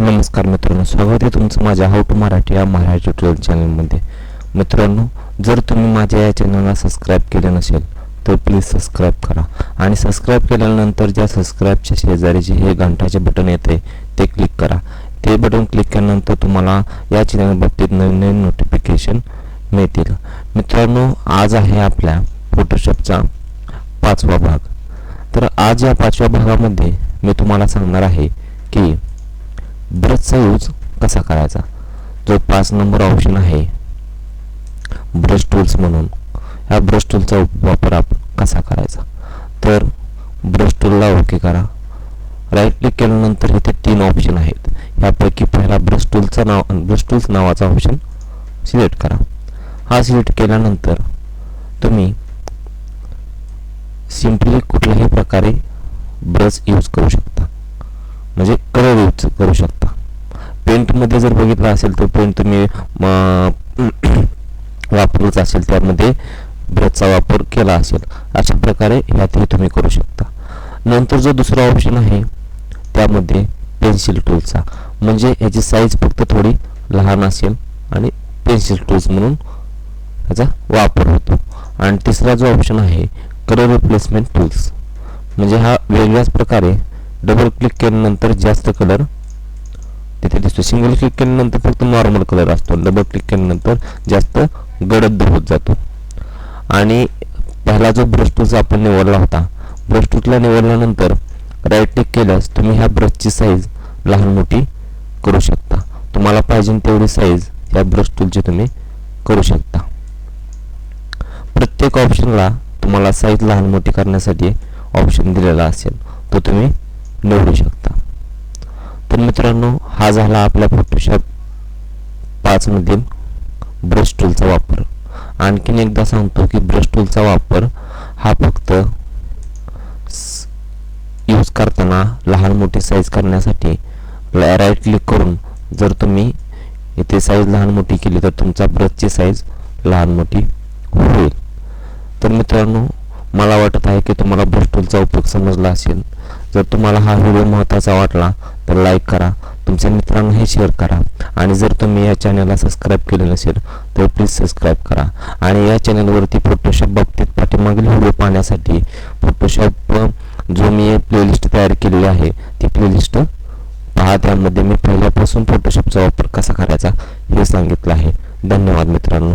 नमस्कार मित्रांनो स्वागत आहे तुमचं माझ्या हाऊ टू मराठी या मराठी ट्युटोरियल चॅनलमध्ये मित्रांनो जर तुम्ही माझ्या या चॅनलला सबस्क्राईब केले नसेल तर प्लीज सबस्क्राईब करा. आणि सबस्क्राईब केल्यानंतर ज्या सबस्क्राईबच्या शेजारी जे हे घंटाचे बटन येते ते क्लिक करा. ते बटन क्लिक केल्यानंतर तुम्हाला या चॅनल बाबतीत नवीन नवीन नोटिफिकेशन मिळतील. मित्रांनो आज आहे आपल्या फोटोशॉपचा पाचवा भाग. तर आज या पाचव्या भागामध्ये मी तुम्हाला सांगणार आहे की ब्रशचा यूज कसा करायचा? जो पाच नंबर ऑप्शन आहे ब्रश टूल्स म्हणून. ह्या ब्रश टूलचा वापर आपण कसा करायचा? तर ब्रश टूलला ओके करा. राईट क्लिक केल्यानंतर इथे तीन ऑप्शन आहेत. यापैकी पहिला ब्रश टूलचा नाव ब्रश टूल्स नावाचा ऑप्शन सिलेक्ट करा. हा सिलेक्ट केल्यानंतर तुम्ही सिम्पली कुठल्याही प्रकारे ब्रश यूज करू शकता. म्हणजे यूज करू शकता. पेंटमध्ये जर बघितलं असेल तर पेंट तुम्ही वापरत असेल त्यामध्ये ब्रशचा वापर केला असेल अशा प्रकारे ह्यातही तुम्ही करू शकता. नंतर जो दुसरा ऑप्शन आहे त्यामध्ये पेन्सिल टूलचा म्हणजे ह्याची साईज फक्त थोडी लहान असेल आणि पेन्सिल टूल्स म्हणून याचा वापर होतो. आणि तिसरा जो ऑप्शन आहे कलर रिप्लेसमेंट टूल्स म्हणजे हा वेगळ्याच प्रकारे डबल क्लिक केल्यानंतर जास्त कलर तिथे दिसतो सिंगल क्लिक केल्यानंतर फक्त नॉर्मल कलर असतो. डबल क्लिक केल्यानंतर जास्त गडद होत जातो. आणि पहिला जो ब्रश टूलचा आपण निवडला होता ब्रश टूथला निवडल्यानंतर राईट क्लिक केल्यास तुम्ही ह्या ब्रशची साईज लहान मोठी करू शकता. तुम्हाला पाहिजे तेवढी साईज या ब्रश टूलची तुम्ही करू शकता. प्रत्येक ऑप्शनला तुम्हाला साईज लहान मोठी करण्यासाठी ऑप्शन दिलेला असेल. तो तुम्ही निवडू शकता. तर मित्रांनो हा झाला आपल्या फोटोशॉप पाचमधील ब्रश टूलचा वापर. आणखीन एकदा सांगतो की ब्रश टूलचा वापर हा फक्त यूज करताना लहान मोठी साईज करण्यासाठी राईट क्लिक करून जर तुम्ही इथे साईज लहान मोठी केली तर तुमचा ब्रशची साईज लहान मोठी होईल. तर मित्रांनो मला वाटत आहे की तुम्हाला ब्रश टूलचा उपयोग समजला असेल. जर तुम्हाला हा व्हिडिओ महत्त्वाचा वाटला तर लाईक करा. तुमच्या मित्रांनाही शेअर करा. आणि जर तुम्ही या चॅनलला सबस्क्राईब केले नसेल तर प्लीज सबस्क्राईब करा. आणि या चॅनलवरती फोटोशॉप बाबतीत पाठीमागील व्हिडिओ पाहण्यासाठी फोटोशॉप जो मी प्लेलिस्ट तयार केलेली आहे ती प्लेलिस्ट पहा त्यामध्ये मी पहिल्यापासून फोटोशॉपचा वापर कसा करायचा हे सांगितलं आहे. धन्यवाद मित्रांनो.